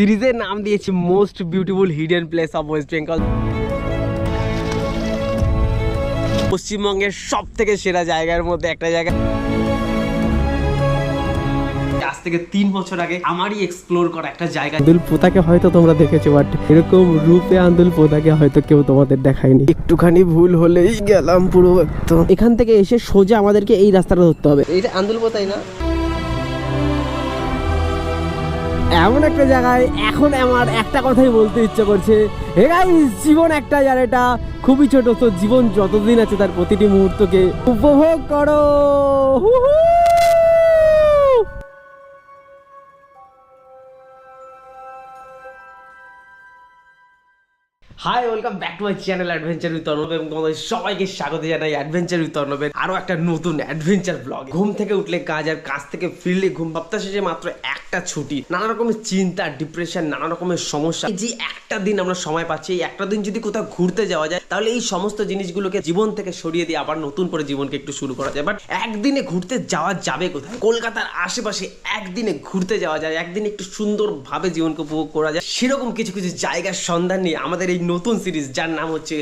সিরিজের নাম দিয়েছি most beautiful hidden place of West Bengal. পশ্চিমবঙ্গের সব থেকে সেরা জায়গার মধ্যে একটা জায়গা। আজ থেকে তিন বছর আগে আমারই এক্সপ্লোর করা একটা জায়গা। আন্দুল পোতাকে হয়তো তোমরা দেখেছ বাট এরকম রূপে আন্দুল পোতাকে হয়তো কেউ তোমাদের দেখায়নি। একটুখানি ভুল হলেই গেলাম পুরো একদম। এখান থেকে এসে সোজা আমাদেরকে এই রাস্তাটা ধরতে হবে। এইটা আন্দুল পোতাই না? এমন একটা জায়গায় এখন আমার একটা কথাই বলতে ইচ্ছে করছে। হে জীবন একটা যার এটা খুবই ছোট, তো জীবন যতদিন আছে তার প্রতিটি মুহূর্তকে উপভোগ করো! Hi welcome back to my channel adventure with Arnab এবং তোমাদের সবাইকে স্বাগত জানাই অ্যাডভেঞ্চার উইথ অর্ণবের আরও একটা নতুন অ্যাডভেঞ্চার ব্লগ ঘুম থেকে উঠলে কাজ আর কাজ থেকে ফিরলে ঘুম ভাবতে শেষে মাত্র একটা ছুটি, নানা রকমের চিন্তা ডিপ্রেশন নানা রকমের সমস্যা। যে একটা দিন আমরা সময় পাচ্ছি, এই একটা দিন যদি কোথাও ঘুরতে যাওয়া যায়, তাহলে এই সমস্ত জিনিসগুলোকে জীবন থেকে সরিয়ে দিয়ে আবার নতুন করে জীবনকে একটু শুরু করা যায়। বাট একদিনে ঘুরতে যাওয়া যাবে কোথায়? কলকাতার আশেপাশে একদিনে ঘুরতে যাওয়া যায়, একদিন একটু সুন্দরভাবে জীবনকে উপভোগ করা যায়। সেরকম কিছু কিছু জায়গার সন্ধান নিয়ে আমাদের এই নতুন সিরিজ, যার নাম হচ্ছে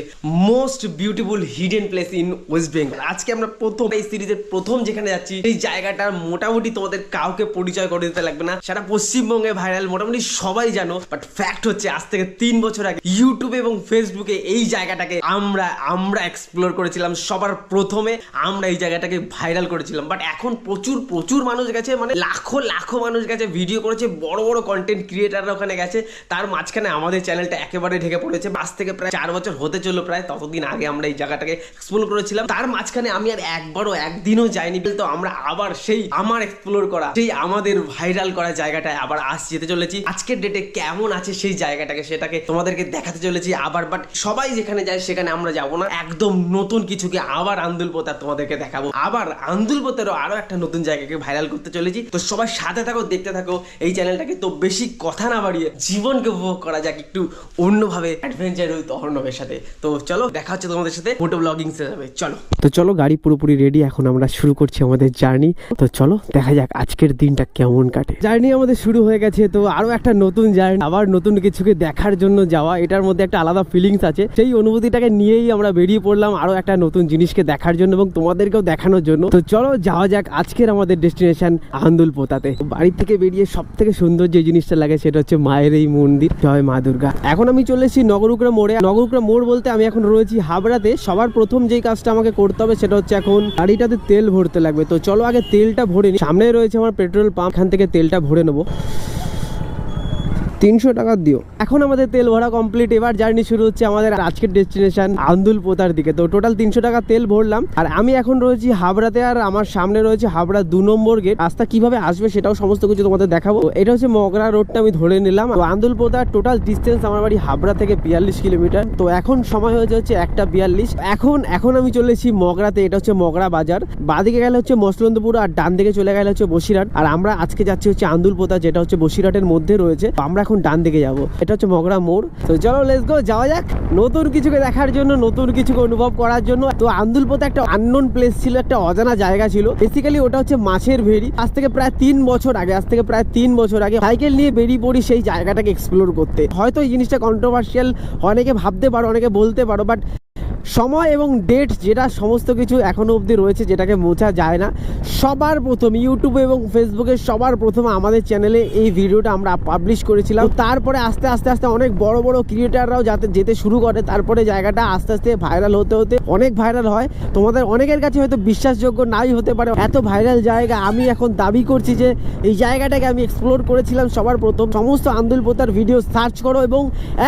most beautiful hidden place in West Bengal আজকে আমরা প্রথম, এই সিরিজের প্রথম যেখানে যাচ্ছি, এই জায়গাটার মোটামুটি তোমাদের কাউকে পরিচয় করে দিতে লাগবে না। সারা পশ্চিমবঙ্গে ভাইরাল মোটামুটি সবাই জানো বাট ফ্যাক্ট হচ্ছে আজ থেকে তিন বছর আগে ইউটিউবে এবং ফেসবুকে এই জায়গাটাকে আমরা আমরা এক্সপ্লোর করেছিলাম, সবার প্রথমে আমরা এই জায়গাটাকে ভাইরাল করেছিলাম। বাট এখন প্রচুর প্রচুর মানুষ গেছে মানে লাখো লাখো মানুষ গেছে ভিডিও করেছে, বড় বড় কন্টেন্ট ক্রিয়েটাররা ওখানে গেছে, তার মাঝখানে আমাদের চ্যানেলটা একেবারে ঢেকে পড়েছে। পাঁচ থেকে প্রায় চার বছর হতে চলল, প্রায় ততদিন আগে আমরা এই জায়গাটাকে এক্সপ্লোর করেছিলাম। তার মাঝখানে আমি আর একবারও একদিনও যাইনি, তো আমরা আবার সেই আমার এক্সপ্লোর করা, সেই আমাদের ভাইরাল করা জায়গাটায় আবার আজ যেতে চলেছি। আজকের ডেটে কেমন আছে সেই জায়গাটাকে সেটাকে তোমাদেরকে দেখাতে চলেছি আবার বাট সবাই যেখানে যায় সেখানে আমরা যাব না। একদম নতুন কিছুকে আবার আন্দুল পোতার তোমাদেরকে দেখাবো। আবার আন্দুল পোতারও আরও একটা নতুন জায়গাকে ভাইরাল করতে চলেছি। তো সবাই সাথে থাকো দেখতে থাকো। এই চ্যানেলটাকে তো বেশি কথা না বাড়িয়ে জীবনকে উপভোগ করা যাক একটু অন্যভাবে অ্যাডভেঞ্চার উইথ অর্ণবের সাথে। তো চলো দেখা হচ্ছে তোমাদের সাথে ফটো ব্লগিং যাবে। চলো। তো চলো গাড়ি পুরোপুরি রেডি এখন আমরা শুরু করছি আমাদের জার্নি তো চলো দেখা যাক আজকের দিনটা কেমন কাটে। জার্নি আমাদের শুরু হয়ে গেছে, তো আরও একটা নতুন জার্নি, আবার নতুন কিছুকে দেখার জন্য যাওয়া, এটার মধ্যে একটা আলাদা ফিলিংস আছে। সেই অনুভূতিটাকে নিয়েই আমরা বেরিয়ে পড়লাম আরও একটা নতুন জিনিসকে দেখার জন্য এবং তোমাদেরকেও দেখানোর জন্য। তো চলো যাওয়া যাক আজকের আমাদের ডেস্টিনেশন আন্দুল পোতাতে বাড়ি থেকে বেরিয়ে সব থেকে সুন্দর যে জিনিসটা লাগে সেটা হচ্ছে মায়ের এই মন্দির, জয় মা দুর্গা। এখন আমি চলে এসেছি নগরুকরা মোড়ে। নগরুকরা মোড় বলতে আমি এখন রয়েছি হাবড়াতে। সবার প্রথম যেই কাজটা আমাকে করতে হবে সেটা হচ্ছে এখন গাড়িটাতে তেল ভরতে লাগবে। তো চলো আগে তেলটা ভরে নিই। সামনে রয়েছে আমার পেট্রোল পাম্প এখান থেকে তেলটা ভরে নেব। তিনশো টাকা দিও। এখন আমাদের তেল ভরা কমপ্লিট এবার জার্নি শুরু হচ্ছে আমাদের আজকের ডেস্টিনেশন আন্দুল পোতার দিকে। তো টোটাল তিনশো টাকা তেল ভরলাম। আর আমি এখন রয়েছি হাবড়াতে আর আমার সামনে রয়েছে হাবড়া দু নম্বর গেট রাস্তা কীভাবে আসবে সেটাও সমস্ত কিছু তোমাদের দেখাবো। এটা হচ্ছে মগরা রোডটা আমি ধরে নিলাম। আন্দুল পোতার টোটাল ডিস্টেন্স আমার বাড়ি হাবড়া থেকে বিয়াল্লিশ কিলোমিটার তো এখন সময় হয়েছে হচ্ছে একটা বিয়াল্লিশ। এখন এখন আমি চলেছি মগরাতে। এটা হচ্ছে মগরা বাজার। বাদিকে গেলে হচ্ছে মসলন্দপুর আর ডান দিকে চলে গেলে হচ্ছে বসিরহাট। আর আমরা আজকে যাচ্ছি হচ্ছে আন্দুল পোতা, যেটা হচ্ছে বসিরহাটের মধ্যে রয়েছে। আমরা এখন ডান দিকে যাব। এটা হচ্ছে মগরা মোড়। তো চলো লেস গো যাওয়া যাক। নতুন কিছুকে দেখার জন্য, নতুন কিছুকে অনুভব করার জন্য। তো আন্দুল পোতা একটা আননোন প্লেস ছিল, একটা অজানা জায়গা ছিল। বেসিক্যালি ওটা হচ্ছে মাছের ভেড়ি। আজ থেকে প্রায় তিন বছর আগে, আজ থেকে প্রায় তিন বছর আগে সাইকেল নিয়ে বেরিয়ে পড়ি সেই জায়গাটাকে এক্সপ্লোর করতে। হয়তো এই জিনিসটা কন্ট্রোভার্সিয়াল অনেকে ভাবতে পারো, অনেকে বলতে পারো বাট সময় এবং ডেট যেটা সমস্ত কিছু এখনও অবধি রয়েছে যেটাকে মোছা যায় না। সবার প্রথম ইউটিউব এবং ফেসবুকে সবার প্রথম আমাদের চ্যানেলে এই ভিডিওটা আমরা পাবলিশ করেছিলাম। তারপরে আস্তে আস্তে আস্তে অনেক বড় বড় ক্রিয়েটাররাও যাতে, যেতে শুরু করে। তারপরে জায়গাটা আস্তে আস্তে ভাইরাল হতে হতে অনেক ভাইরাল হয়। তোমাদের অনেকের কাছে হয়তো বিশ্বাসযোগ্য নাই হতে পারে। এত ভাইরাল জায়গা আমি এখন দাবি করছি যে এই জায়গাটাকে আমি এক্সপ্লোর করেছিলাম সবার প্রথম। সমস্ত আন্দুল পোতার ভিডিও সার্চ করো এবং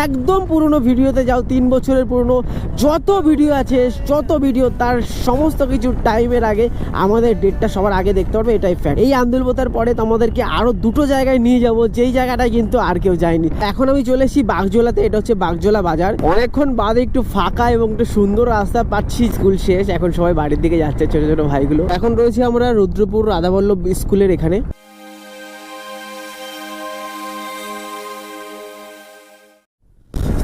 একদম পুরনো ভিডিওতে যাও। তিন বছরের পুরনো যত ভিডিও আছে, যত ভিডিও, তার সমস্ত কিছু টাইমের আগে আমাদের ডেটটা সবার আগে দেখতে পারবে, এটাই ফ্যাক্ট এই আন্দুল পরে তোমাদেরকে আরও দুটো জায়গায় নিয়ে যাব, যেই জায়গাটায় কিন্তু আর কেউ যায়নি। এখন আমি চলে এসেছি বাগজোলাতে, এটা হচ্ছে বাগজোলা বাজার। অনেকক্ষণ বাদে একটু ফাঁকা এবং একটু সুন্দর রাস্তা পাচ্ছি স্কুল শেষ। এখন সবাই বাড়ির দিকে যাচ্ছে, ছোট ছোট ভাইগুলো। এখন রয়েছে আমরা রুদ্রপুর রাধাবল্লভ স্কুলের এখানে।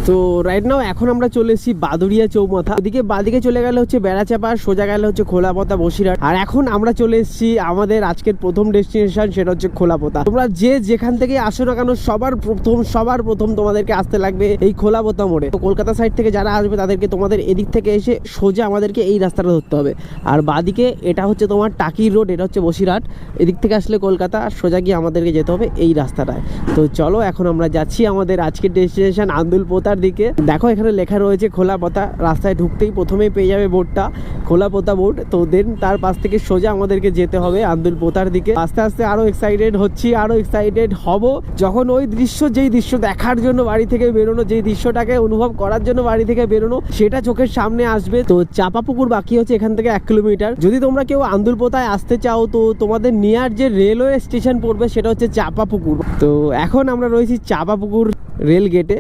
তো রাইট নাও এখন আমরা চলে এসেছি বাদুরিয়া চৌমাথা। ওদিকে বাদিকে চলে গেলে হচ্ছে বেড়াচাপা, সোজা গেলে হচ্ছে খোলাপোতা বসিরহাট। আর এখন আমরা চলে এসেছি আমাদের আজকের প্রথম ডেস্টিনেশন সেটা হচ্ছে খোলাপোতা তোমরা যে যেখান থেকে আসো না কেন, সবার প্রথম সবার প্রথম তোমাদেরকে আসতে লাগবে এই খোলাপোতা মোড়ে। তো কলকাতা সাইড থেকে যারা আসবে, তাদেরকে তোমাদের এদিক থেকে এসে সোজা আমাদেরকে এই রাস্তাটা ধরতে হবে। আর বাদিকে এটা হচ্ছে তোমার টাকির রোড এটা হচ্ছে বসিরহাট। এদিক থেকে আসলে কলকাতা আর সোজা গিয়ে আমাদেরকে যেতে হবে এই রাস্তাটায়। তো চলো, এখন আমরা যাচ্ছি আমাদের আজকের ডেস্টিনেশন আন্দুল পোতার দিকে। দেখো, এখানে লেখা রয়েছে খোলা পোতা। রাস্তায় ঢুকতেই প্রথমেই পেয়ে যাবে বোর্ডটা। খোলা পোতা বোর্ড। তো দেন তার পাশ থেকে সোজা আমাদেরকে যেতে হবে আন্দুল পোতার দিকে। আস্তে আস্তে আরও এক্সাইটেড হচ্ছি, আরও এক্সাইটেড হব। যখন ওই দৃশ্য, যেই দৃশ্য দেখার জন্য বাড়ি থেকে বেরোনো, যেই দৃশ্যটাকে অনুভব করার জন্য বাড়ি থেকে বেরোনো, সেটা চোখের সামনে আসবে। তো চাপা পুকুর বাকি হচ্ছে এখান থেকে এক কিলোমিটার। যদি তোমরা কেউ আন্দুল পোতায় আসতে চাও, তো তোমাদের নিয়ার যে রেলওয়ে স্টেশন পড়বে, সেটা হচ্ছে চাপা পুকুর। তো এখন আমরা রয়েছি চাপা পুকুর রেল গেটে।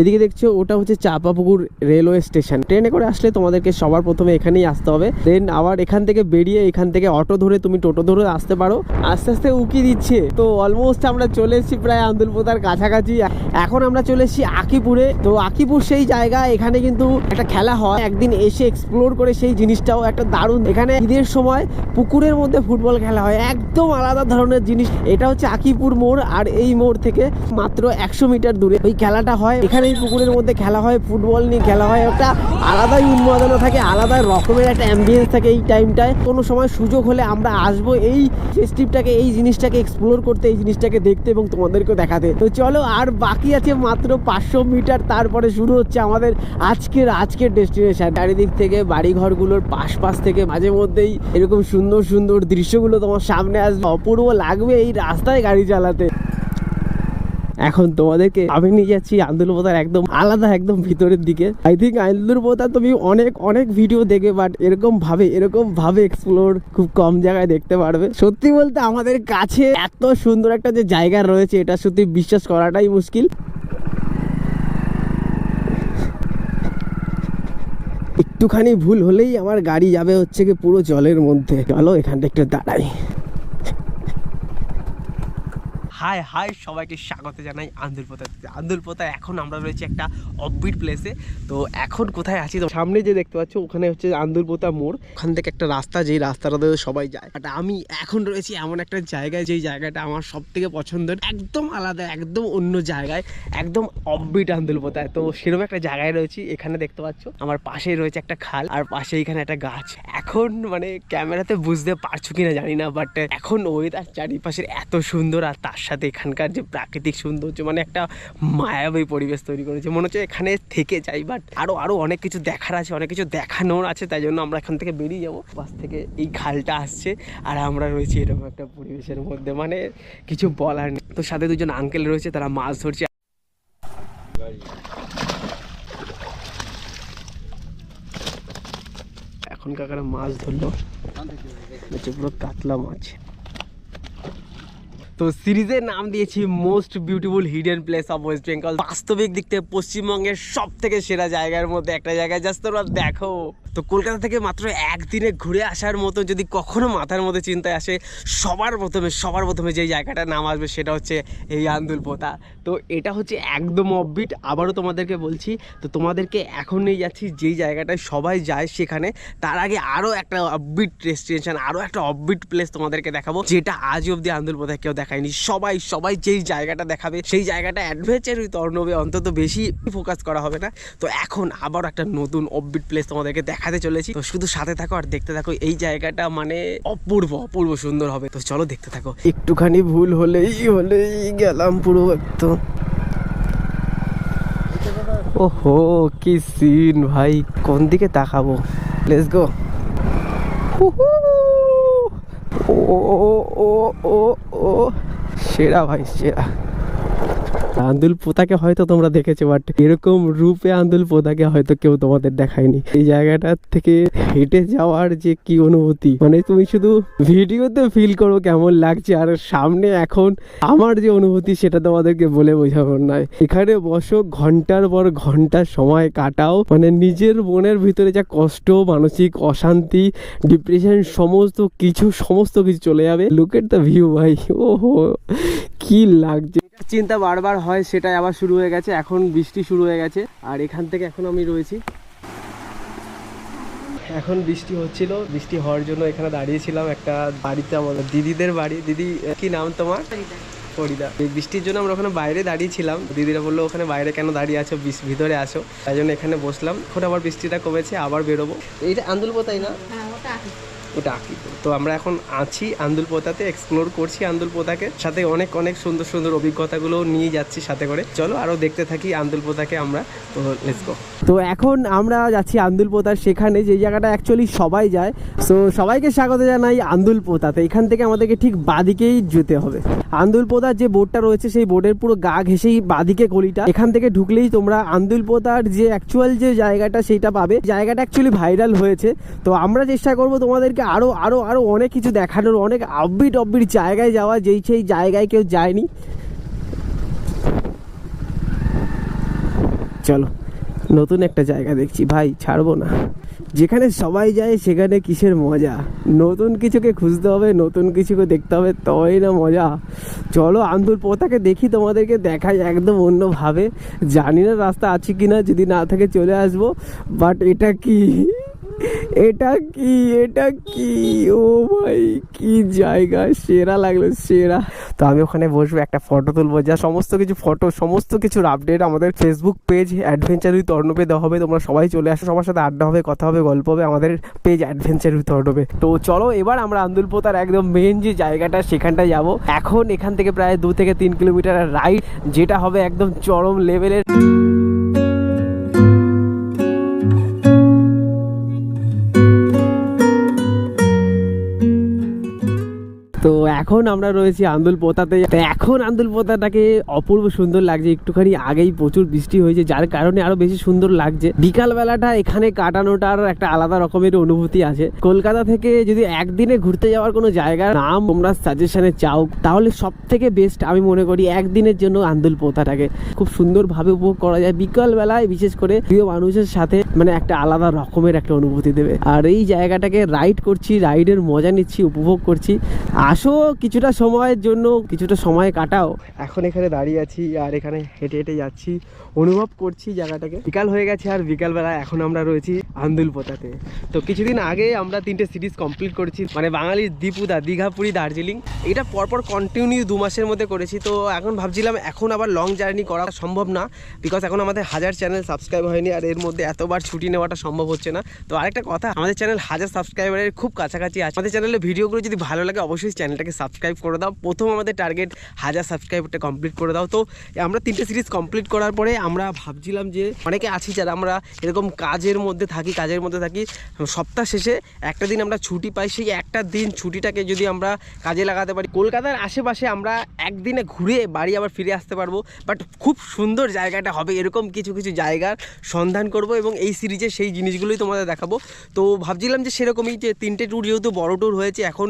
এদিকে দেখছ, ওটা হচ্ছে চাপাপুকুর রেলওয়ে স্টেশন। ট্রেনে করে আসলে তোমাদেরকে সবার প্রথমে এখানেই আসতে হবে। দেন আবার এখান থেকে বেরিয়ে এখান থেকে অটো ধরে তুমি টোটো ধরে আসতে পারো। আস্তে আস্তে উকি দিচ্ছে। তো অলমোস্ট আমরা চলে এসেছি প্রায় আন্দুলপোতার কাছাকাছি। এখন আমরা চলে এসেছি আকিপুরে। তো আকিপুর সেই জায়গা, এখানে কিন্তু একটা খেলা হয়। একদিন এসে এক্সপ্লোর করে সেই জিনিসটাও একটা দারুণ। এখানে ঈদের সময় পুকুরের মধ্যে ফুটবল খেলা হয়। একদম আলাদা ধরনের জিনিস। এটা হচ্ছে আকিপুর মোড়, আর এই মোড় থেকে মাত্র একশো মিটার দূরে। ওই খেলাটা হয়। এখানে এই পুকুরের মধ্যে খেলা হয়, ফুটবল নিয়ে খেলা হয়। একটা আলাদাই উন্মাদনা থাকে, আলাদা রকমের একটা অ্যাম্বিয়েন্স থাকে এই টাইমটায় কোনো সময় সুযোগ হলে আমরা আসব এই ফেস্টিভটাকে এই জিনিসটাকে এক্সপ্লোর করতে, এই জিনিসটাকে দেখতে এবং তোমাদেরকে দেখাতে। তো চলো, আর বাকি আছে মাত্র পাঁচশো মিটার তারপরে শুরু হচ্ছে আমাদের আজকের আজকের ডেস্টিনেশন চারিদিক থেকে বাড়িঘরগুলোর পাশ পাশ থেকে মাঝে মধ্যেই এরকম সুন্দর সুন্দর দৃশ্যগুলো তোমার সামনে আসবে। অপূর্ব লাগবে এই রাস্তায় গাড়ি চালাতে। এখন তোমাদেরকে আমি নিয়ে যাচ্ছি আন্দুলপোতার একদম আলাদা, একদম ভিতরের দিকে। আই থিঙ্ক আন্দুলপোতা তুমি অনেক অনেক ভিডিও দেখে বাট এরকম ভাবে এরকম ভাবে এক্সপ্লোর খুব কম জায়গায় দেখতে পারবে। সত্যি বলতে আমাদের কাছে এত সুন্দর একটা যে জায়গা রয়েছে, এটা সত্যি বিশ্বাস করাটাই মুশকিল। একটুখানি ভুল হলেই আমার গাড়ি যাবে হচ্ছে কি পুরো জলের মধ্যে। চলো এখানটা একটু দাঁড়াই। হাই হাই, সবাইকে স্বাগত জানাই আন্দুলপোতা আন্দুলপোতা এখন আমরা রয়েছি একটা অফবিট প্লেসে তো এখন কোথায় আছি? তো সামনে যে দেখতে পাচ্ছ, ওখানে হচ্ছে আন্দুলপোতা মোড়। ওখান থেকে একটা রাস্তা, যেই রাস্তাটাতে সবাই যায়। বাট আমি এখন রয়েছি এমন একটা জায়গায়, যেই জায়গাটা আমার সব থেকে পছন্দের। একদম আলাদা, একদম অন্য জায়গায়, একদম অফবিট আন্দুলপোতায় তো সেরকম একটা জায়গায় রয়েছি, এখানে দেখতে পাচ্ছ। আমার পাশেই রয়েছে একটা খাল, আর পাশে এখানে একটা গাছ। এখন মানে ক্যামেরাতে বুঝতে পারছ কিনা জানি না, বাট এখন ওয়েদার চারিপাশের এত সুন্দর আর তার সাথে এখানকার যে প্রাকৃতিক সৌন্দর্য মানে একটা মায়াবী পরিবেশ তৈরি করেছে। মনে হচ্ছে এখানে থেকে যাই বাট আরও আরও অনেক কিছু দেখার আছে, অনেক কিছু দেখানোর আছে, তাই জন্য আমরা এখান থেকে বেরিয়ে যাব। বাস থেকে এই খালটা আসছে, আর আমরা রয়েছি এরকম একটা পরিবেশের মধ্যে মানে কিছু বলার নেই। তো সাথে দুজন আঙ্কেল রয়েছে, তারা মাছ ধরছে। এখন কাকারা মাছ ধরলো পুরো কাতলা মাছ। তো সিরিজের নাম দিয়েছি most beautiful hidden place of West Bengal. বাস্তবিক দিক থেকে পশ্চিমবঙ্গের সব থেকে সেরা জায়গার মধ্যে একটা জায়গায় জাস্ট তোমরা দেখো। তো কলকাতা থেকে মাত্র একদিনে ঘুরে আসার মতো যদি কখনো মাথার মধ্যে চিন্তায় আসে, সবার প্রথমে সবার প্রথমে যে জায়গাটার নাম আসবে সেটা হচ্ছে এই আন্দুল পোতা। তো এটা হচ্ছে একদম অফবিট আবারও তোমাদেরকে বলছি, তো তোমাদেরকে এখন নিয়ে যাচ্ছি যেই জায়গাটায় সবাই যায় সেখানে, তার আগে আরও একটা অফবিট ডেস্টিনেশন আরও একটা অফবিট প্লেস তোমাদেরকে দেখাবো, যেটা আজ অব্দি আন্দুল পোতায় কেউ দেখায়নি। সবাই সবাই যেই জায়গাটা দেখাবে, সেই জায়গাটা অ্যাডভেঞ্চার উইথ অর্ণবে অন্তত বেশি ফোকাস করা হবে না। তো এখন আবার একটা নতুন অফবিট প্লেস তোমাদেরকে দেখাতে চলেছি। তো শুধু সাথে থাকো আর দেখতে থাকো, এই জায়গাটা মানে অপূর্ব অপূর্ব সুন্দর হবে। তো চলো দেখতে থাকো। একটুখানি ভুল হলেই হলেই গেলাম পুরো একদম ওহো, কি সিন ভাই। কোন দিকে তাকাবো? লেটস গো ও ও ও ও ও। সেরা, ভাই, সেরা। আন্দুল পোতাকে হয়তো তোমরা দেখেছ বাট এরকম রূপে আন্দুল পোতাকে হয়তো কেউ তোমাদের দেখায়নি। এই জায়গাটা থেকে হেঁটে যাওয়ার যে কি অনুভূতি? মানে তুমি শুধু ভিডিওতে ফিল করো কেমন লাগছে, আর সামনে এখন আমার যে অনুভূতি সেটা তোমাদেরকে বলে বোঝাবো না এখানে বসো, ঘণ্টার পর ঘণ্টা সময় কাটাও। মানে নিজের মনের ভিতরে যা কষ্ট, মানসিক অশান্তি ডিপ্রেশন সমস্ত কিছু সমস্ত কিছু চলে যাবে। লুক এট দ্য ভিউ ভাই। ওহো, কি লাগছে। দুশ্চিন্তা বারবার হয় সেটাই আবার শুরু হয়ে গেছে। এখন বৃষ্টি শুরু হয়ে গেছে আর এখান থেকে এখন আমি রয়েছি। এখন বৃষ্টি হচ্ছিল বৃষ্টি হওয়ার জন্য এখানে দাঁড়িয়েছিলাম একটা বাড়িতে আমাদের দিদিদের বাড়ি। দিদি কি নাম তোমার? ফরিদা। এই বৃষ্টির জন্য আমরা ওখানে বাইরে দাঁড়িয়েছিলাম। দিদিরা বলল ওখানে বাইরে কেন দাঁড়িয়ে আছো? ভিতরে আসো। তাই জন্য এখানে বসলাম। এখন আবার বৃষ্টিটা কমেছে আবার বেরোবো। এইটা আন্দুল তাই না? হ্যাঁ ওটা আঁকি। তো আমরা এখন আছি আন্দুল পোতাতে এক্সপ্লোর করছি আন্দুল পোতাকে। সাথে অনেক অনেক সুন্দর সুন্দর অভিজ্ঞতাগুলো নিয়ে যাচ্ছি সাথে করে। চলো আরও দেখতে থাকি আন্দুল পোতাকে আমরা। তো লেটস তো এখন আমরা যাচ্ছি আন্দুল পোতার সেখানে, যে জায়গাটা অ্যাকচুয়ালি সবাই যায়। সো সবাইকে স্বাগত জানাই আন্দুল পোতাতে। এখান থেকে আমাদেরকে ঠিক বাদিকেই যেতে হবে। আন্দুল পোতার যে বোর্ডটা রয়েছে, সেই বোর্ডের পুরো গা ঘেসেই বাদিকে গলিটা। এখান থেকে ঢুকলেই তোমরা আন্দুল পোতার যে অ্যাকচুয়াল যে জায়গাটা, সেইটা পাবে। জায়গাটা অ্যাকচুয়ালি ভাইরাল হয়েছে। তো আমরা চেষ্টা করব তোমাদেরকে আরও আরও আরও অনেক কিছু দেখানোর, অনেক আপবিট অব্বিট জায়গায় যাওয়া, যেই, সেই জায়গায় কেউ যায়নি। চলো, নতুন একটা জায়গা দেখছি। ভাই, ছাড়বো না। যেখানে সবাই যায়, সেখানে কিসের মজা? নতুন কিছুকে খুঁজতে হবে, নতুন কিছুকে দেখতে হবে, তবেই না মজা। চলো আন্দুল পোতাকে দেখি, তোমাদেরকে দেখাই একদম অন্যভাবে। জানি না রাস্তা আছে কি না যদি না থাকে চলে আসব। বাট এটা কি? এটা কি? এটা কি? ও ভাই, কি জায়গা। সেরা লাগল, সেরা। তো আমি ওখানে বসবো, একটা ফটো তুলবো। যা সমস্ত কিছু ফটো সমস্ত কিছুর আপডেট আমাদের ফেসবুক পেজ অ্যাডভেঞ্চার উইথ অর্ণবে দেওয়া হবে। তোমরা সবাই চলে আসো, সবার সাথে আড্ডা হবে, কথা হবে, গল্প হবে, আমাদের পেজ অ্যাডভেঞ্চার উইথ অর্ণবে তো চলো, এবার আমরা আন্দুল পোতার একদম মেন যে জায়গাটা, সেখানটায় যাব। এখন এখান থেকে প্রায় দু থেকে তিন কিলোমিটার রাইড যেটা হবে একদম চরম লেভেলের এখন আমরা রয়েছি আন্দুল পোতাতে। এখন আন্দুল পোতাটাকে অপূর্ব সুন্দর লাগছে। একটুখানি আগেই প্রচুর বৃষ্টি হয়েছে, যার কারণে আরও বেশি সুন্দর লাগছে। বিকাল বেলাটা এখানে কাটানোটার একটা আলাদা রকমের অনুভূতি আছে। কলকাতা থেকে যদি একদিনে ঘুরতে যাওয়ার কোনো জায়গার নাম তোমরা সাজেশনে চাও, তাহলে সব থেকে বেস্ট আমি মনে করি একদিনের জন্য আন্দুল পোতাটাকে। খুব সুন্দরভাবে উপভোগ করা যায়। বিকাল বেলায় বিশেষ করে প্রিয় মানুষের সাথে মানে একটা আলাদা রকমের একটা অনুভূতি দেবে। আর এই জায়গাটাকে রাইড করছি রাইডের মজা নিচ্ছি, উপভোগ করছি। আসো কিছুটা সময়ের জন্য, কিছুটা সময় কাটাও। এখন এখানে দাঁড়িয়ে আছি আর এখানে হেঁটে হেঁটে যাচ্ছি। অনুভব করছি জায়গাটাকে। বিকাল হয়ে গেছে আর বিকালবেলা এখন আমরা রয়েছি আন্দুল পোতাতে। তো কিছুদিন আগে আমরা তিনটে সিরিজ কমপ্লিট করেছি মানে বাঙালির দীঘা পুরী দার্জিলিং। এটা পরপর কন্টিনিউ দু মাসের মধ্যে করেছি। তো এখন ভাবছিলাম এখন আবার লং জার্নি করা সম্ভব না বিকজ এখন আমাদের হাজার চ্যানেল সাবস্ক্রাইব হয়নি আর এর মধ্যে এতবার ছুটি নেওয়াটা সম্ভব হচ্ছে না। তো আরেকটা কথা, আমাদের চ্যানেল হাজার সাবস্ক্রাইবারের খুব কাছাকাছি আছে। আমাদের চ্যানেলের ভিডিওগুলো যদি ভালো লাগে, অবশ্যই চ্যানেলটাকে সাবস্ক্রাইব করে দাও। প্রথম আমাদের টার্গেট হাজার সাবস্ক্রাইবারটা কমপ্লিট করে দাও। তো আমরা তিনটে সিরিজ কমপ্লিট করার পরে আমরা ভাবছিলাম যে অনেকে আছি যারা আমরা এরকম কাজের মধ্যে থাকি, কাজের মধ্যে থাকি, সপ্তাহ শেষে একটা দিন আমরা ছুটি পাই, সেই একটা দিন ছুটিটাকে যদি আমরা কাজে লাগাতে পারি। কলকাতার আশেপাশে আমরা একদিনে ঘুরে বাড়ি আবার ফিরে আসতে পারব বাট খুব সুন্দর জায়গাটা হবে, এরকম কিছু কিছু জায়গার সন্ধান করব এবং এই সিরিজে সেই জিনিসগুলোই তোমাদের দেখাবো। তো ভাবছিলাম যে সেরকমই যে তিনটে ট্যুর যেহেতু বড় ট্যুর হয়েছে, এখন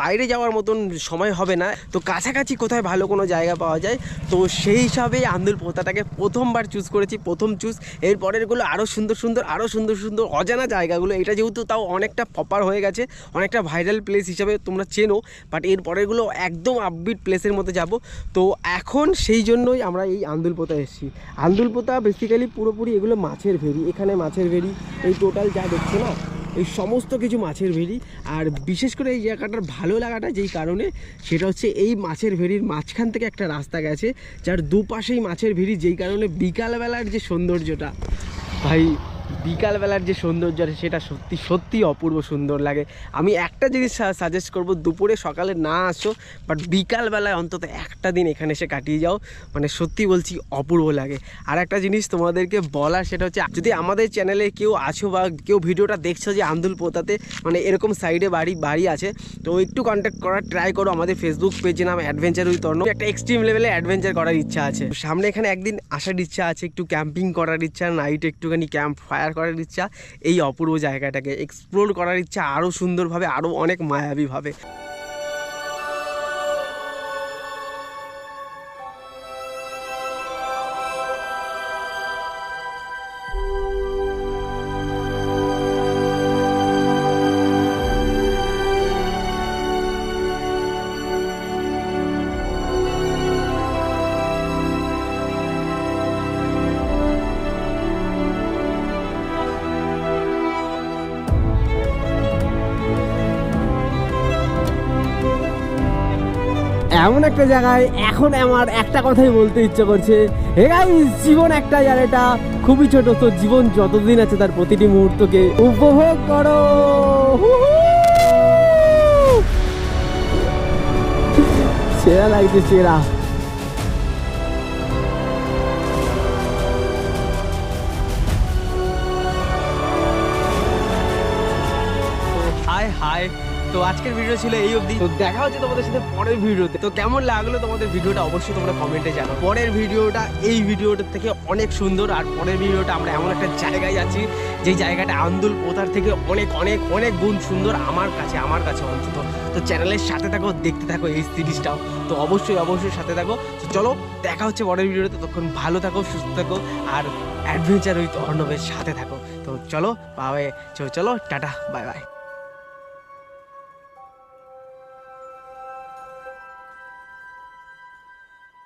বাইরে যাওয়ার মতন সময় হবে না। তো কাছাকাছি কোথায় ভালো কোনো জায়গা পাওয়া যায়, তো সেই হিসাবেই আন্দুল পোতাটাকে প্রথমবার চুজ করেছি, প্রথম চুজ এর পরেরগুলো আরও সুন্দর সুন্দর আরও সুন্দর সুন্দর অজানা জায়গাগুলো। এটা যেহেতু তাও অনেকটা পপার হয়ে গেছে, অনেকটা ভাইরাল প্লেস হিসাবে তোমরা চেনো বাট এর পরেরগুলো একদম আপবিট প্লেসের মধ্যে যাব। তো এখন সেই জন্যই আমরা এই আন্দুল পোতা এসেছি। আন্দুল পোতা বেসিক্যালি পুরোপুরি এগুলো মাছের ভেরি এখানে মাছের ভেরি এই টোটাল যা দেখছ না এই সমস্ত কিছু মাছের ভেড়ি। আর বিশেষ করে এই জায়গাটার ভালো লাগাটা যেই কারণে, সেটা হচ্ছে এই মাছের ভেড়ির মাঝখান থেকে একটা রাস্তা গেছে, যার দুপাশেই মাছের ভেড়ি, যেই কারণে বিকালবেলার যে সৌন্দর্যটা। ভাই বিকালবেলার যে সৌন্দর্য আছে, সেটা সত্যি সত্যি অপূর্ব সুন্দর লাগে। আমি একটা জিনিস সাজেস্ট করব, দুপুরে সকালে না আসো বাট বিকালবেলায় অন্তত একটা দিন এখানে এসে কাটিয়ে যাও। মানে সত্যি বলছি, অপূর্ব লাগে। আর একটা জিনিস তোমাদেরকে বলার, সেটা হচ্ছে, যদি আমাদের চ্যানেলে কেউ আছো বা কেউ ভিডিওটা দেখছ যে আন্দুল পোতাতে মানে এরকম সাইডে বাড়ি বাড়ি আছে, তো একটু কন্ট্যাক্ট করার ট্রাই করো আমাদের ফেসবুক পেজে নাম অ্যাডভেঞ্চার উইথ অর্ণ একটা এক্সট্রিম লেভেলে অ্যাডভেঞ্চার করার ইচ্ছা আছে। সামনে এখানে একদিন আসার ইচ্ছা আছে, একটু ক্যাম্পিং করার ইচ্ছা নাইট একটুখানি ক্যাম্প ফায়ার করার ইচ্ছা এই অপূর্ব জায়গাটাকে এক্সপ্লোর করার ইচ্ছা আরও সুন্দরভাবে আরও অনেক মায়াবীভাবে। এমন একটা জায়গায় এখন আমার একটা কথাই বলতে ইচ্ছে করছে। হে জীবন একটা জায়গাটা খুবই ছোট, তো জীবন যতদিন আছে তার প্রতিটি মুহূর্তকে উপভোগ করো! সেরা লাগছে, সেরা। তো আজকের ভিডিও ছিল এই অবধি। তো দেখা হচ্ছে তোমাদের সাথে পরের ভিডিওতে তো কেমন লাগল তোমাদের ভিডিওটা অবশ্যই তোমরা কমেন্টে জানো পরের ভিডিওটা এই ভিডিওটার থেকে অনেক সুন্দর, আর পরের ভিডিওটা আমরা এমন একটা জায়গায় যাচ্ছি যে জায়গাটা আন্দুল পোতার থেকে অনেক অনেক অনেক গুণ সুন্দর আমার কাছে আমার কাছে অন্তত। তো চ্যানেলের সাথে থাকো, দেখতে থাকো এই সিরিজটাও তো অবশ্যই অবশ্যই সাথে থাকো। তো চলো, দেখা হচ্ছে পরের ভিডিওতে ততক্ষণ ভালো থাকো, সুস্থ থাকো, আর অ্যাডভেঞ্চার উইথ অর্ণবের সাথে থাকো। তো চলো পাবে চলো, টাটা, বাই বাই।